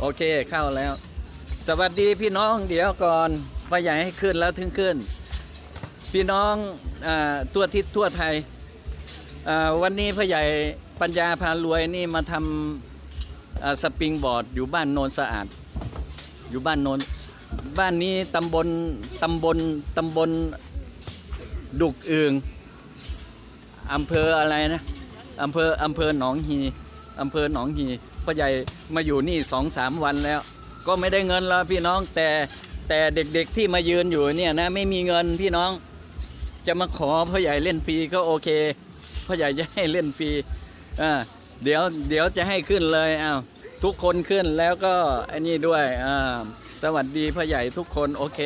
โอเคเข้าแล้ว สวัสดีพี่น้องเดี๋ยวก่อนพ่อใหญ่ให้ขึ้นแล้วถึงขึ้น พี่น้องอาทั่วทิศทั่วไทย วันนี้พ่อใหญ่ปัญญาพารวยนี่มาทำสปริงบอร์ดอยู่บ้านโนนสะอาด อยู่บ้านโนนบ้านนี้ตำบลตำบลตำบลดุกเอืองอำเภออะไรนะอำเภออำเภอหนองฮี อำเภอหนองฮีพ่อใหญ่มาอยู่นี่สองสามวันแล้ว ก็ไม่ได้เงินแล้วพี่น้องแต่แต่เด็กๆที่มายืนอยู่เนี่ยนะไม่มีเงินพี่น้อง จะมาขอพ่อใหญ่เล่นฟรีก็โอเคพ่อใหญ่จะให้เล่นฟรีอ่าเดี๋ยวเดี๋ยวจะให้ขึ้นเลยอ้าวทุกคนขึ้นแล้วก็อ้นี่ด้วยอ่าสวัสดีพ่อใหญ่ทุกคนโอเค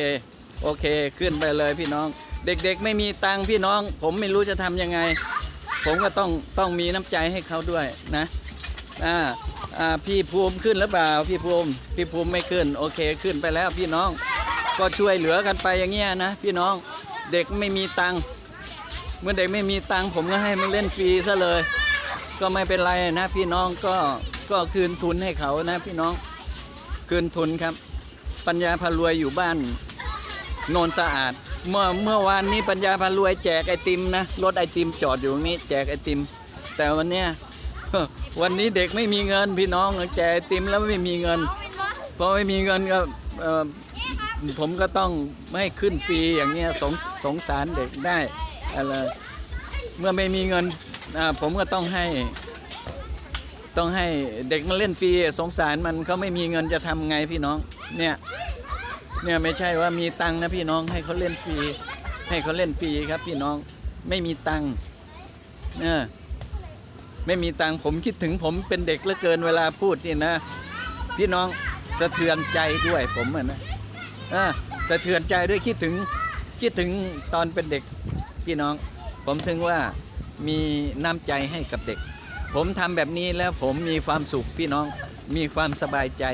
โอเคขึ้นไปเลยพี่น้อง เด็กๆ ไม่มีตังค์พี่น้อง ผมไม่รู้จะทำยังไง ผมก็ต้องต้องมีน้ำใจให้เขาด้วยนะ อ่าอ่าพี่ภูมิขึ้นหรือเปล่าพี่ภูมิ พี่ภูมิไม่ขึ้น โอเคขึ้นไปแล้วพี่น้อง ก็ช่วยเหลือกันไปอย่างเงี้ยนะพี่น้องเด็กไม่มีตังค์เมื่อเด็กไม่มีตังค์ผมก็ให้มันเล่นฟรีซะเลย ก็ไม่เป็นไรนะพี่น้องก็ก็คืนทุนให้เขานะพี่น้องคืนทุนครับ ปัญญาพารวยอยู่บ้านโนนสะอาด เมื่อเมื่อวานนี้ปัญญาพารวยแจกไอติมนะรถไอติมจอดอยู่ตรงนี้แจกไอติม แต่วันเนี้ย วันนี้เด็กไม่มีเงินพี่น้องแจกติมแล้วไม่มีเงินเพอไม่มีเงินก็ผมก็ต้องไม่ขึ้นฟรีอย่างเงี้ยสงสงสารเด็กได้อะไรเมื่อไม่มีเงินผมก็ต้องให้ ต้องให้เด็กมาเล่นฟรีสงสารมันเขาไม่มีเงินจะทำไงพี่น้องเนี่ยเนี่ยไม่ใช่ว่ามีตังนะพี่น้องให้เขาเล่นฟรีให้เขาเล่นฟรีครับพี่น้องไม่มีตังค์เออ ไม่มีตังผมคิดถึงผมเป็นเด็กเหลือเกินเวลาพูดนี่นะ พี่น้องสะเทือนใจด้วยผมอะนะสะเทือนใจด้วยคิดถึงคิดถึงตอนเป็นเด็กพี่น้อง ผมถึงว่ามีน้ำใจให้กับเด็ก ผมทำแบบนี้แล้วผมมีความสุขพี่น้องมีความสบายใจ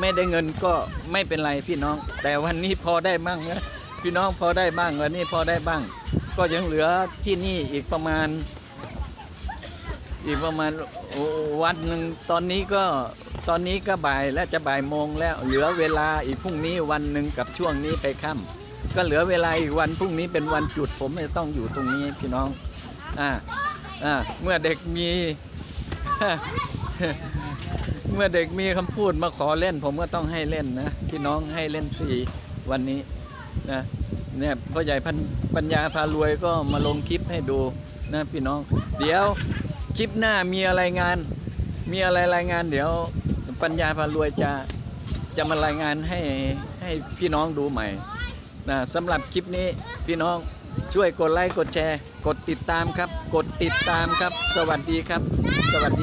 ไม่ได้เงินก็ไม่เป็นไรพี่น้อง แต่วันนี้พอได้บ้างนะพี่น้องพอได้บ้างวันนี้พอได้บ้าง ก็ยังเหลือที่นี่อีกประมาณ อีกประมาณวันหนึ่งตอนนี้ก็ตอนนี้ก็บ่ายและจะบ่ายโมงแล้ว เหลือเวลาอีกพรุ่งนี้วันหนึ่งกับช่วงนี้ไปค่ำก็เหลือเวลาอีกวันพรุ่งนี้เป็นวันจุดผมจะต้องอยู่ตรงนี้พี่น้องอ่าอ่าเมื่อเด็กมี เมื่อเด็กมีคำพูดมาขอเล่น ผมก็ต้องให้เล่นนะพี่น้องให้เล่นฟรีวันนี้นะเนี่ยพ่อใหญ่พันปัญญาพารวยก็มาลงคลิปให้ดูนะพี่น้อง เดี๋ยว คลิปหน้ามีอะไรงาน มีอะไรรายงานเดี๋ยวปัญญาพารวยจะจะมารายงานให้ให้พี่น้องดูใหม่นะสำหรับคลิปนี้พี่น้องช่วยกดไลค์กดแชร์ กดติดตามครับ กดติดตามครับ สวัสดีครับ สวัสดี